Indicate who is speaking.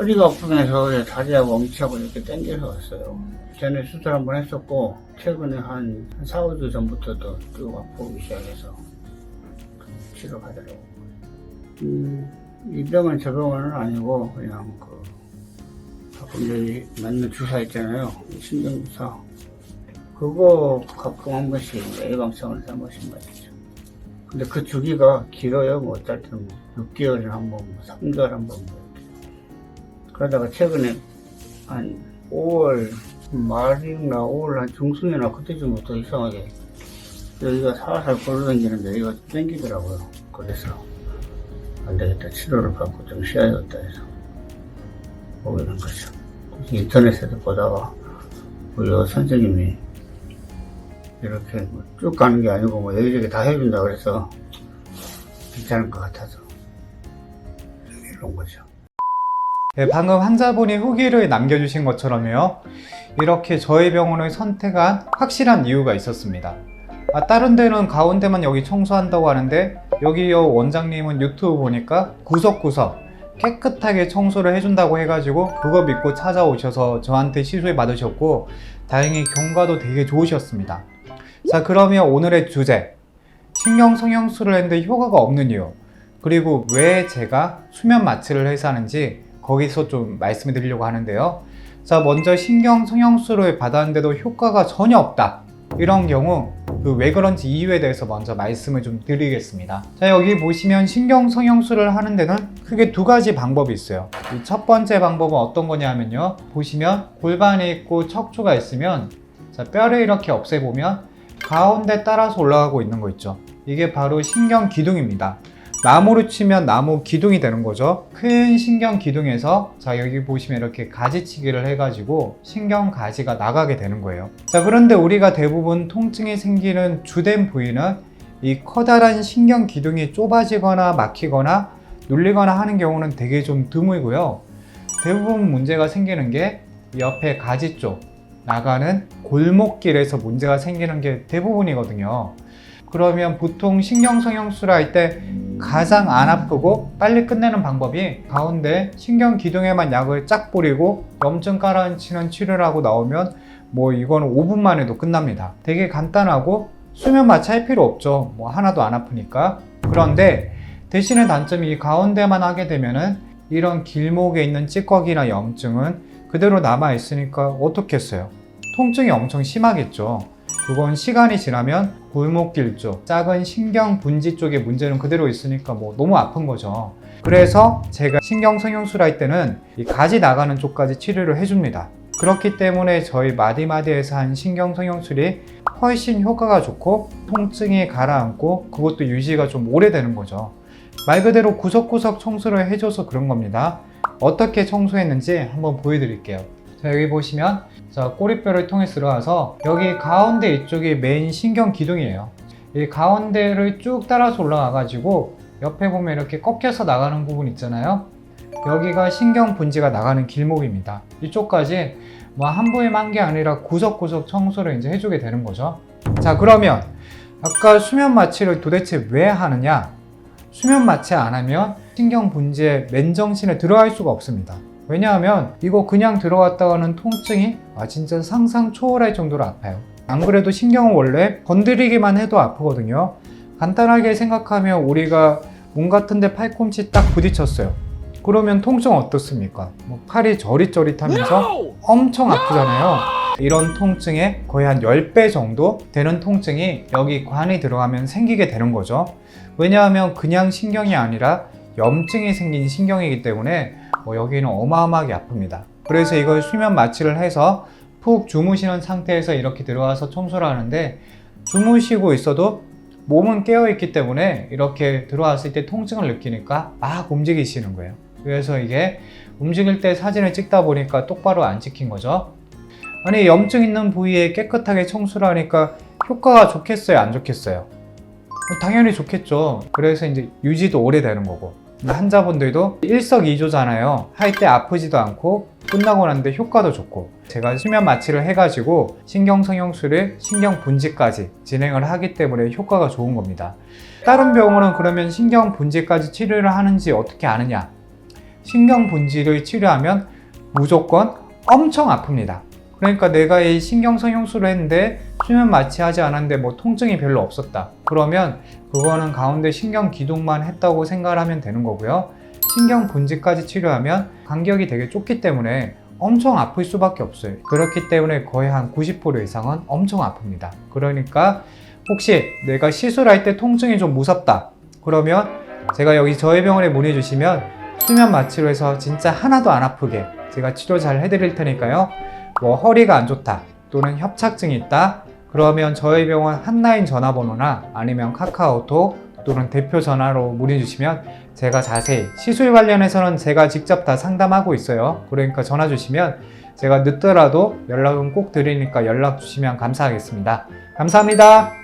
Speaker 1: 허리가 아프면서 다리하고 엉치하고 이렇게 당겨서 왔어요. 전에 수술 한번 했었고, 최근에 한, 한 4, 5주 전부터도 쭉 아프기 시작해서 치료 받으려고. 음, 이 병은 저 병은 아니고, 그냥 그, 가끔 여기 맞는 주사 있잖아요. 신경주사. 그거 가끔 한 번씩 예방차원에서 한 번씩 맞죠. 근데 그 주기가 길어요. 뭐 어떨 때는 뭐 6개월에 한 번, 뭐 3개월 한 번. 뭐. 그러다가 최근에 한 5월 말이나 5월 한 중순이나 그때쯤부터 이상하게 여기가 살살 걸어다니는데 여기가 좀 땡기더라고요. 그래서 안 되겠다. 치료를 받고 좀 쉬어야겠다 해서 오게 된 거죠. 인터넷에서 보다가 우리 여 선생님이 이렇게 뭐쭉 가는 게 아니고 뭐 여기저기 다 해준다 그래서 괜찮을 것 같아서 이런 거죠.
Speaker 2: 네, 방금 환자분이 후기를 남겨주신 것처럼요. 이렇게 저희 병원을 선택한 확실한 이유가 있었습니다. 아, 다른 데는 가운데만 여기 청소한다고 하는데 여기요 원장님은 유튜브 보니까 구석구석 깨끗하게 청소를 해준다고 해가지고 그거 믿고 찾아오셔서 저한테 시술 받으셨고 다행히 경과도 되게 좋으셨습니다. 자 그러면 오늘의 주제 신경 성형술을 했는데 효과가 없는 이유 그리고 왜 제가 수면 마취를 해서 하는지 거기서 좀 말씀을 드리려고 하는데요. 자, 먼저 신경 성형술을 받았는데도 효과가 전혀 없다. 이런 경우 그 왜 그런지 이유에 대해서 먼저 말씀을 좀 드리겠습니다. 자, 여기 보시면 신경 성형술을 하는 데는 크게 두 가지 방법이 있어요. 이첫 번째 방법은 어떤 거냐면요. 보시면 골반이 있고 척추가 있으면 자, 뼈를 이렇게 없애보면 가운데 따라서 올라가고 있는 거 있죠. 이게 바로 신경 기둥입니다. 나무로 치면 나무 기둥이 되는 거죠. 큰 신경 기둥에서 자 여기 보시면 이렇게 가지치기를 해가지고 신경 가지가 나가게 되는 거예요. 자 그런데 우리가 대부분 통증이 생기는 주된 부위는 이 커다란 신경 기둥이 좁아지거나 막히거나 눌리거나 하는 경우는 되게 좀 드물고요. 대부분 문제가 생기는 게 옆에 가지 쪽 나가는 골목길에서 문제가 생기는 게 대부분이거든요. 그러면 보통 신경성형술 할때 가장 안 아프고 빨리 끝내는 방법이 가운데 신경 기둥에만 약을 쫙 뿌리고 염증 깔아앉히는 치료를 하고 나오면 뭐 이거는 5분만 해도 끝납니다. 되게 간단하고 수면 할 필요 없죠. 뭐 하나도 안 아프니까. 그런데 대신에 단점이 이 가운데만 하게 되면은 이런 길목에 있는 찌꺼기나 염증은 그대로 남아 있으니까 어떻겠어요? 통증이 엄청 심하겠죠. 그건 시간이 지나면 골목길 쪽, 작은 신경 분지 쪽에 문제는 그대로 있으니까 뭐 너무 아픈 거죠. 그래서 제가 신경 성형술 할 때는 이 가지 나가는 쪽까지 치료를 해줍니다. 그렇기 때문에 저희 마디마디에서 한 신경 성형술이 훨씬 효과가 좋고 통증이 가라앉고 그것도 유지가 좀 오래되는 거죠. 말 그대로 구석구석 청소를 해줘서 그런 겁니다. 어떻게 청소했는지 한번 보여드릴게요. 자, 여기 보시면 자, 꼬리뼈를 통해서 들어와서 여기 가운데 이쪽이 메인 신경 기둥이에요. 이 가운데를 쭉 따라서 올라와 가지고 옆에 보면 이렇게 꺾여서 나가는 부분 있잖아요. 여기가 신경 분지가 나가는 길목입니다. 이쪽까지 뭐 한 부위만 한 게 아니라 구석구석 청소를 이제 해주게 되는 거죠. 자, 그러면 아까 수면 마취를 도대체 왜 하느냐? 수면 마취 안 하면 신경 분지에 맨정신에 들어갈 수가 없습니다. 왜냐하면 이거 그냥 들어갔다가는 통증이 아 진짜 상상 초월할 정도로 아파요. 안 그래도 신경은 원래 건드리기만 해도 아프거든요. 간단하게 생각하면 우리가 몸 같은데 팔꿈치 딱 부딪혔어요. 그러면 통증 어떻습니까? 뭐 팔이 저릿저릿하면서 엄청 아프잖아요. 이런 통증에 거의 한 10배 정도 되는 통증이 여기 관이 들어가면 생기게 되는 거죠. 왜냐하면 그냥 신경이 아니라 염증이 생긴 신경이기 때문에 뭐 여기는 어마어마하게 아픕니다. 그래서 이걸 수면 마취를 해서 푹 주무시는 상태에서 이렇게 들어와서 청소를 하는데 주무시고 있어도 몸은 깨어있기 때문에 이렇게 들어왔을 때 통증을 느끼니까 막 움직이시는 거예요. 그래서 이게 움직일 때 사진을 찍다 보니까 똑바로 안 찍힌 거죠. 아니 염증 있는 부위에 깨끗하게 청소를 하니까 효과가 좋겠어요? 안 좋겠어요? 당연히 좋겠죠. 그래서 이제 유지도 오래 되는 거고. 환자분들도 일석이조잖아요. 할 때 아프지도 않고 끝나고 났는데 효과도 좋고 제가 수면 마취를 해가지고 신경성형술을 신경 분지까지 진행을 하기 때문에 효과가 좋은 겁니다. 다른 병원은 그러면 신경 분지까지 치료를 하는지 어떻게 아느냐? 신경 분지를 치료하면 무조건 엄청 아픕니다. 그러니까 내가 이 신경성형수를 했는데 수면 마취하지 않았는데 뭐 통증이 별로 없었다. 그러면 그거는 가운데 신경 기둥만 했다고 생각을 하면 되는 거고요. 신경 분지까지 치료하면 간격이 되게 좁기 때문에 엄청 아플 수밖에 없어요. 그렇기 때문에 거의 한 90% 이상은 엄청 아픕니다. 그러니까 혹시 내가 시술할 때 통증이 좀 무섭다. 그러면 제가 여기 저희 병원에 문의 주시면 수면 마취로 해서 진짜 하나도 안 아프게 제가 치료 잘 해드릴 테니까요. 뭐 허리가 안 좋다 또는 협착증이 있다? 그러면 저희 병원 한라인 전화번호나 아니면 카카오톡 또는 대표 전화로 문의 주시면 제가 자세히 시술 관련해서는 제가 직접 다 상담하고 있어요. 그러니까 전화 주시면 제가 늦더라도 연락은 꼭 드리니까 연락 주시면 감사하겠습니다. 감사합니다